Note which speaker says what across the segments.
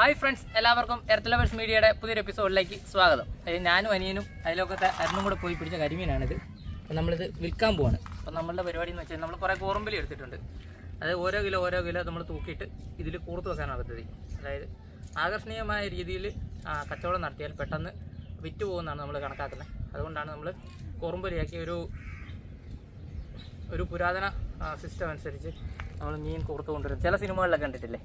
Speaker 1: Hi friends എല്ലാവർക്കും എർത്തലവേഴ്സ് മീഡിയയുടെ പുതിയൊരു എപ്പിസോഡിലേക്ക് സ്വാഗതം. അതായത് ഞാനും അനിയനും അതിലൊക്കെ അരുണും കൂടെ പോയി പിടിച്ച കരിമീനാണിത്. അപ്പോൾ നമ്മളിത് വിൽക്കാൻ പോവാണ്. അപ്പോൾ നമ്മളുടെ പരിപാടി എന്ന് വെച്ചാൽ നമ്മൾ കുറേ കോറമ്പലി എടുത്തിട്ടുണ്ട്. അതായത് ഓരോ കിലോ ഓരോ കിലോ നമ്മൾ തൂക്കിയിട്ട് ഇതിൽ കൂർത്ത് വെക്കാനാണ് പദ്ധതി. അതായത് ആകർഷണീയമായ രീതിയിൽ കച്ചവടം നടത്തിയാൽ പെട്ടെന്ന് വിറ്റ് പോകുന്നതാണ് നമ്മൾ കണക്കാക്കുന്നത്. അതുകൊണ്ടാണ് നമ്മൾ കോറമ്പലിയാക്കി ഒരു ഒരു പുരാതന സിസ്റ്റം അനുസരിച്ച് നമ്മൾ മീൻ കൂർത്ത് കൊണ്ടുവരുന്നത്. ചില സിനിമകളിലൊക്കെ കണ്ടിട്ടില്ലേ?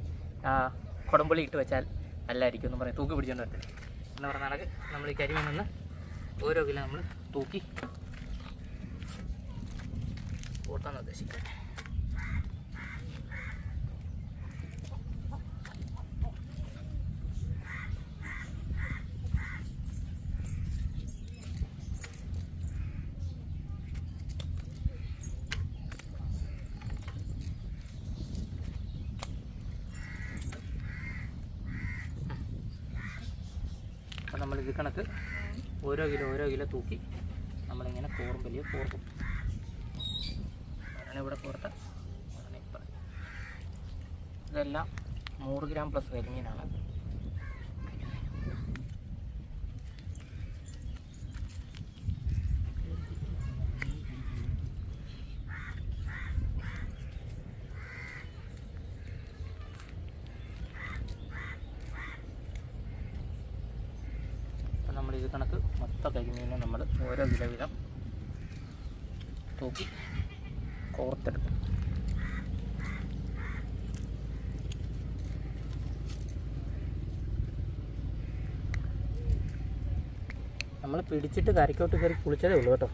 Speaker 1: കുടംപുളി ഇട്ട് വെച്ചാൽ നല്ലതായിരിക്കും എന്ന് പറയും. തൂക്കി പിടിച്ചുകൊണ്ട് വരത്തില്ല. എന്ന് പറഞ്ഞ കണക്ക് നമ്മൾ ഈ കരിമീൻ നിന്ന് ഓരോ കിലോ നമ്മൾ തൂക്കി കൂട്ടാൻ ഉദ്ദേശിക്കുന്നത് അപ്പം നമ്മൾ ഇത് കണക്ക് ഓരോ കിലോ ഓരോ കിലോ തൂക്കി നമ്മളിങ്ങനെ വലിയ കോർക്കും. അതാണ് ഇവിടെ കോർത്ത. ഇതെല്ലാം നൂറ് ഗ്രാം പ്ലസ് കരിമീനാണ് അപ്പം നമ്മൾ ഇത് കണക്ക് മൊത്തം കരിമീനെ നമ്മൾ ഓരോ കിലോ വീതം തൂക്കി കോർത്തെടുക്കും. നമ്മൾ പിടിച്ചിട്ട് കരയ്ക്കോട്ട് കയറി കുളിച്ചതേ ഉള്ളൂ കേട്ടോ.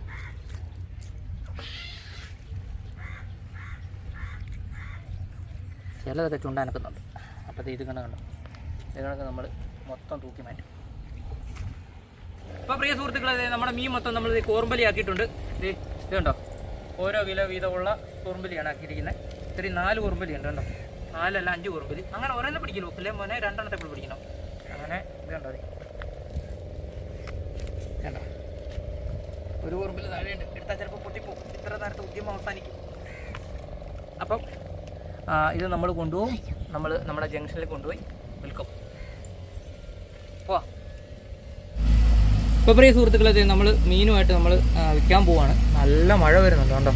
Speaker 1: ചിലതൊക്കെ ചുണ്ടാനക്കുന്നുണ്ട് അപ്പോൾ ഇത് കണക്കുണ്ടോ കണ്ടോ? ഇത് കണക്ക് നമ്മൾ മൊത്തം തൂക്കി മാറ്റും. അപ്പോൾ പ്രിയ സുഹൃത്തുക്കളെ നമ്മുടെ മീൻ മൊത്തം നമ്മൾ കോർമ്പലി ആക്കിയിട്ടുണ്ട്. ഇത് ഇത് കണ്ടോ? ഓരോ കിലോ വീതമുള്ള കോർമ്പലിയാണ് ആക്കിയിരിക്കുന്നത്. ഇത്തിരി നാല് കോർമ്പലി ഉണ്ട് കണ്ടോ? നാലല്ല അഞ്ച് കോർമ്പലി അങ്ങനെ ഒരെണ്ണം പിടിക്കലോ അല്ലേ മോനെ? രണ്ടെണ്ണത്തെ കൂടി പിടിക്കണം. അങ്ങനെ ഇത് കണ്ടോ കണ്ടോ? ഒരു കോർമ്പലി താഴെയുണ്ട്. എടുത്താൽ ചിലപ്പോൾ പൊട്ടിപ്പോവും. ഇത്ര നേരത്തെ ഉദ്യമം അവസാനിക്കും. അപ്പം ഇത് നമ്മൾ കൊണ്ടുപോകും. നമ്മൾ നമ്മുടെ ജംഗ്ഷനിൽ കൊണ്ടുപോയി വിൽക്കും. ഇപ്പോൾ പ്രിയ സുഹൃത്തുക്കളെ നമ്മൾ മീനുമായിട്ട് നമ്മൾ വിൽക്കാൻ പോവാണ്. നല്ല മഴ വരുന്നുണ്ട് കണ്ടോ?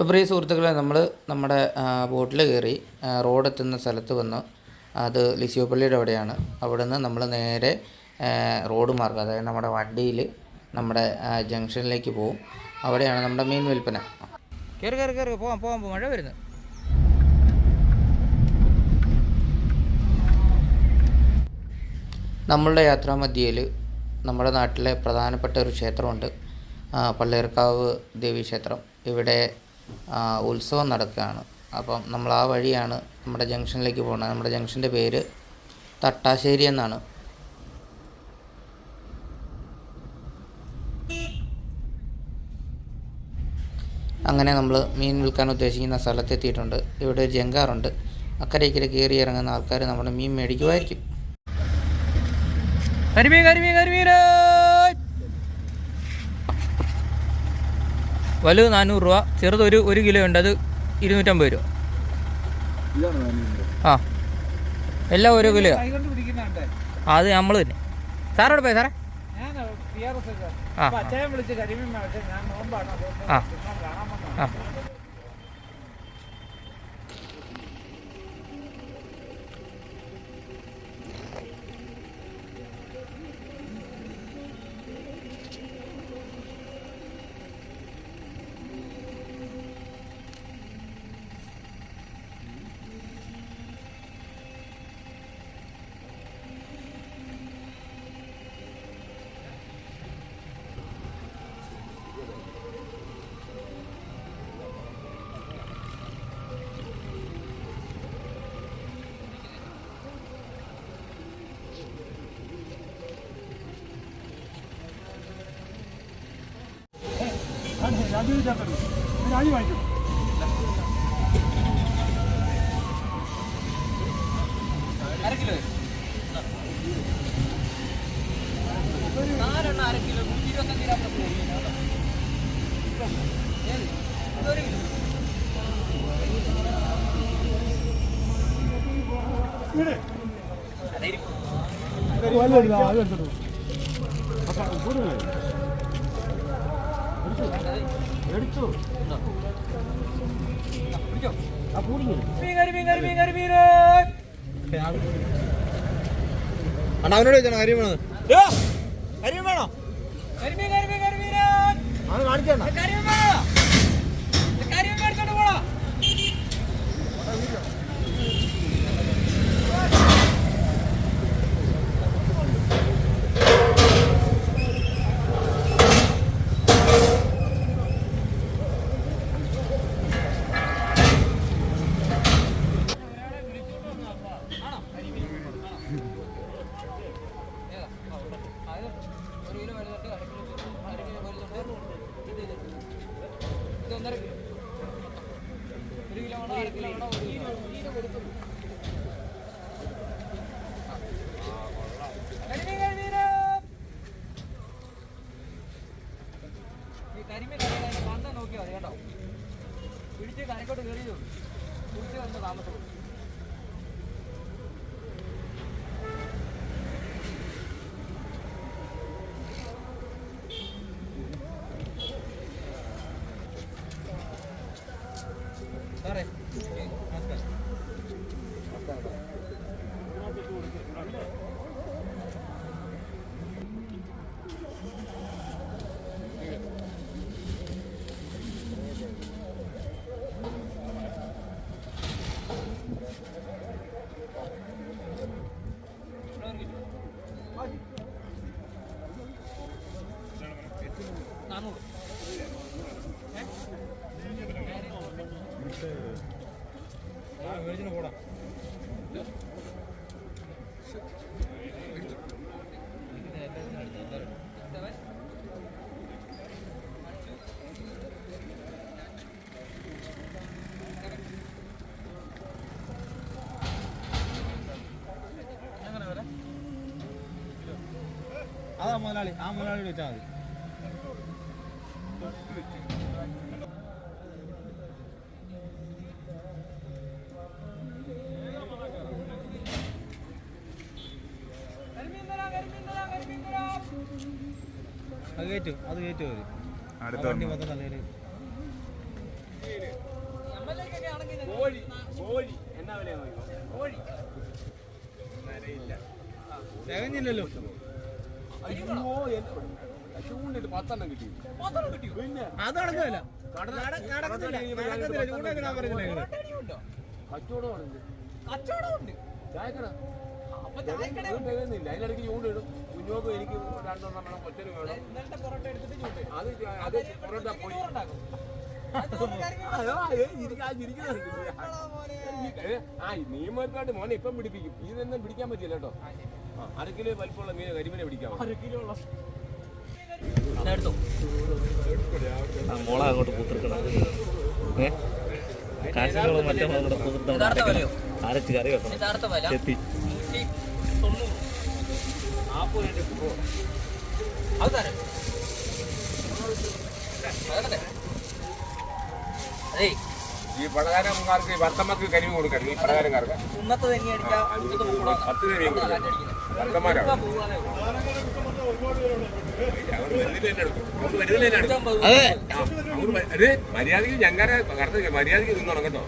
Speaker 1: ഇപ്പോൾ പ്രിയ സുഹൃത്തുക്കളെ നമ്മൾ നമ്മുടെ ബോട്ടിൽ കയറി റോഡ് എത്തുന്ന സ്ഥലത്ത് വന്ന് അത് ലിസിയോപ്പള്ളിയുടെ അവിടെയാണ്. അവിടെ നിന്ന് നമ്മൾ നേരെ റോഡ് മാർഗം അതായത് നമ്മുടെ വണ്ടിയിൽ നമ്മുടെ ജംഗ്ഷനിലേക്ക് പോകും അവിടെയാണ് നമ്മുടെ മെയിൻ വിൽപ്പന. കയറി കയറി കയറി പോകാം പോകാം മഴ വരുന്നു. നമ്മളുടെ യാത്രാമധ്യയിൽ നമ്മുടെ നാട്ടിലെ പ്രധാനപ്പെട്ട ഒരു ക്ഷേത്രമുണ്ട് പള്ളിയർക്കാവ് ദേവീക്ഷേത്രം ഇവിടെ ഉത്സവം നടക്കുകയാണ്. അപ്പം നമ്മൾ ആ വഴിയാണ് നമ്മുടെ ജംഗ്ഷനിലേക്ക് പോകുന്നത്. നമ്മുടെ ജംഗ്ഷന്റെ പേര് തട്ടാശ്ശേരി എന്നാണ്. അങ്ങനെ നമ്മൾ മീൻ വിൽക്കാൻ ഉദ്ദേശിക്കുന്ന സ്ഥലത്തെത്തിയിട്ടുണ്ട്. ഇവിടെ ഒരു ജങ്കാറുണ്ട്. അക്കരയ്ക്കര കയറി ഇറങ്ങുന്ന ആൾക്കാർ നമ്മുടെ മീൻ മേടിക്കുമായിരിക്കും. കരിമീൻ കരിമീൻ കരിമീൻ വലുത് നാനൂറ് രൂപ ചെറുത് ഒരു ഒരു കിലോ ഉണ്ട് അത് ഇരുന്നൂറ്റമ്പത് രൂപ. ആ. എല്ലാം ഓരോ കിലോ. അത് നമ്മൾ തന്നെ. സാറോട് പോയി സാറേ? ആ. ആ. ആ,
Speaker 2: രാജീവ് ചേർത്തത് രാജീവ് വാങ്ങിക്കും
Speaker 1: അര കിലോ നാലെണ്ണം അര കിലോ നൂറ്റി ഇരുപത്തഞ്ച് ഗ്രാം ഏത്? ഇതൊരു കിലോ. അതായിരിക്കും.
Speaker 3: അണ്ണാ അവനോട് ചോദിച്ചാണ് കരിമീൻ വേണത്. കാര്യം വേണോ? കരിമീൻ കരിമീൻ
Speaker 1: കരിമീൻ കിലോ കരിമീൻ വേണോ ഒരു കിലോ ഈ കരിമീൻ മണ്ട നോക്കിയാൽ മതി കേട്ടോ പിടിച്ച് കരക്കോട്ട് കയറിയതേ ഉള്ളൂ പിടിച്ച് വന്ന് താമസമുള്ളൂ സാറേ നാനൂറ്
Speaker 3: പോടാ
Speaker 1: സെവൻ
Speaker 3: അതാ മുതലാളി ആ മുതലാളി വെച്ചാൽ മതി. അത് കയറ്റും അത് കയറ്റും
Speaker 4: അടുത്ത
Speaker 3: വണ്ടി. മൊത്തം തലയിൽ തികഞ്ഞില്ലല്ലോ. അത് നടക്കില്ല നടക്കത്തില്ല
Speaker 1: ഉണ്ട്? കച്ചവടമുണ്ട് അപ്പൊ ചായക്കട
Speaker 5: അതിനിടയ്ക്ക് ചൂണ്ടിടും കുഞ്ഞോക്ക് എനിക്ക് രണ്ടെണ്ണം വേണം. വേണം
Speaker 1: ഇന്നലത്തെ പൊറോട്ട എടുത്തിട്ട് ചൂണ്ട്
Speaker 5: അത് അത് പൊറോട്ട പോയി. ഏ, ആ. ഏ, ആ മോനെ ഇപ്പം പിടിപ്പിക്കും. ഇതൊന്നും പിടിക്കാൻ പറ്റില്ല കേട്ടോ. ആ, അര കിലോ വലിപ്പമുള്ള മീൻ കരിമീനെ പിടിക്കാം
Speaker 1: എടുത്തു.
Speaker 6: മോളെ അങ്ങോട്ട് കൂത്തിരിക്കണം ഏ? കാശുകളും മറ്റും അങ്ങോട്ട്
Speaker 1: യഥാർത്ഥ
Speaker 6: അരച്ച് കറി വെക്കണം. ചെത്തി.
Speaker 1: അത് തരാം അതെ അതേ
Speaker 5: ഈ പടകാരന്മാർക്ക് വർത്തമാർക്ക് കരിമീൻ കൊടുക്കണം ഈ പടകാരന്മാർക്ക് പത്ത് കരിമീൻ കൊടുക്കണം ഭർത്തന്മാരാണ് അവർ വരുന്നില്ല എന്നെ എടുക്കും. അവർ വരുന്നില്ല എന്നെ എടുക്കും.
Speaker 6: അതെ.
Speaker 5: ആ, അവർ വ- അതെ മര്യാദയ്ക്ക് ഞങ്ങളുടെ കറുത്ത മര്യാദയ്ക്ക് നിന്നോണം കേട്ടോ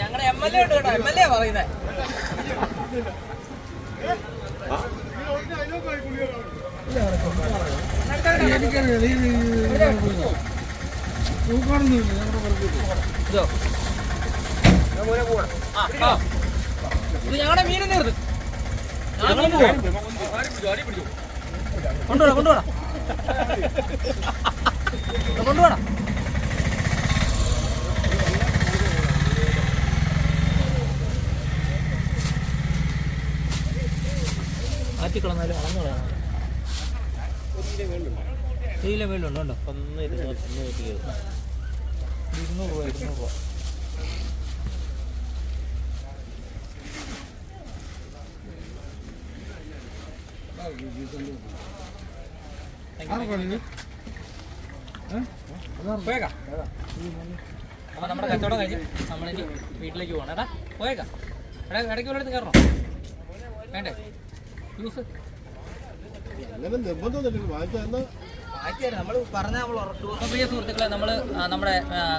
Speaker 1: ഞങ്ങളുടെ എം എൽ എ ഉണ്ട് കേട്ടോ. എം എൽ എ പറയുന്നത്. ഇത് ഞങ്ങളുടെ മീൻ തീർന്ന് കൊണ്ടുപോടാ കൊണ്ടുപോടാ കൊണ്ടുപോടാ മാറ്റി കളഞ്ഞാലും അളന്നു കളയണം ഒരു
Speaker 6: കിലോ മേളിലുണ്ട് ഉണ്ടോ ഒന്ന് ഇരുന്നൂറ്റി
Speaker 1: ഇരുന്നൂറ് രൂപ ഇരുന്നൂറ് രൂപ. പോയേക്കാം. അപ്പോൾ നമ്മുടെ കച്ചവടം കഴിഞ്ഞ് നമ്മളിനി വീട്ടിലേക്ക് പോകണം എടാ പോയേക്കാം. എടാ ഇടയ്ക്ക് ഒരിടത്ത് കയറണോ? വേണ്ടേ? ജ്യൂസ്
Speaker 3: അങ്ങനെ നിർബന്ധമൊന്നുമില്ല വാങ്ങിച്ചാൽ
Speaker 1: പ്രിയ സുഹൃത്തുക്കളെ നമ്മൾ നമ്മുടെ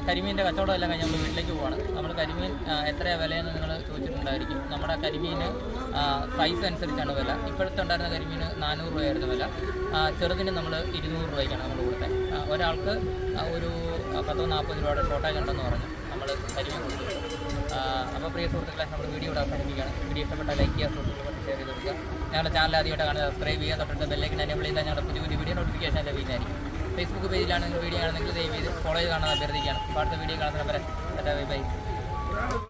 Speaker 1: കരിമീന്റെ കച്ചവടം എല്ലാം കഴിഞ്ഞ് നമ്മൾ വീട്ടിലേക്ക് പോവാണ്. നമ്മൾ കരിമീൻ എത്ര എത്രയാണ് വിലയെന്ന് നിങ്ങൾ ചോദിച്ചിട്ടുണ്ടായിരിക്കും. നമ്മുടെ കരിമീൻ സൈസ് അനുസരിച്ചാണ് വില. ഇപ്പോഴത്തെ ഉണ്ടായിരുന്ന കരിമീൻ നാനൂറ് രൂപയായിരുന്നു വില. ചെറുതിന് നമ്മൾ ഇരുന്നൂറ് രൂപയ്ക്കാണ് നമ്മൾ കൊടുത്തത്. ഒരാൾക്ക് ഒരു പത്തോ നാൽപ്പത് രൂപയുടെ ഷോർട്ടേജ് ഉണ്ടെന്ന് പറഞ്ഞു. നമ്മൾ കൊടുത്തു അപ്പോൾ പ്രിയ സുഹൃത്തുക്കളെ നമ്മൾ വീഡിയോ ഇവിടെ അവസാനിപ്പിക്കുകയാണ്. വീഡിയോ ഇഷ്ടപ്പെട്ട ലൈക്ക് ചെയ്യുക സുഹൃത്തുക്കളോട് ഷെയർ ചെയ്ത് കൊടുക്കുക. ഞങ്ങളുടെ ചാനൽ ആദ്യമായിട്ട് കാണുക സബ്സ്ക്രൈബ് ചെയ്യുക തൊട്ടിട്ട് ബെല്ലൈക്കൻ എനേബിൾ ചെയ്താൽ ഞങ്ങളുടെ പുതിയ പുതിയ വീഡിയോ നോട്ടിഫിക്കേഷൻ ലഭിക്കുന്നതായിരിക്കും. ഫേസ്ബുക്ക് പേജിലാണ് വീഡിയോ ആണെങ്കിൽ ദയവ് ചെയ്ത് ഫോളോ ചെയ്ത് കാണാൻ അഭ്യർത്ഥിക്കുകയാണ്. അടുത്ത വീഡിയോ കാണുന്നവരെ ബൈ ബൈ.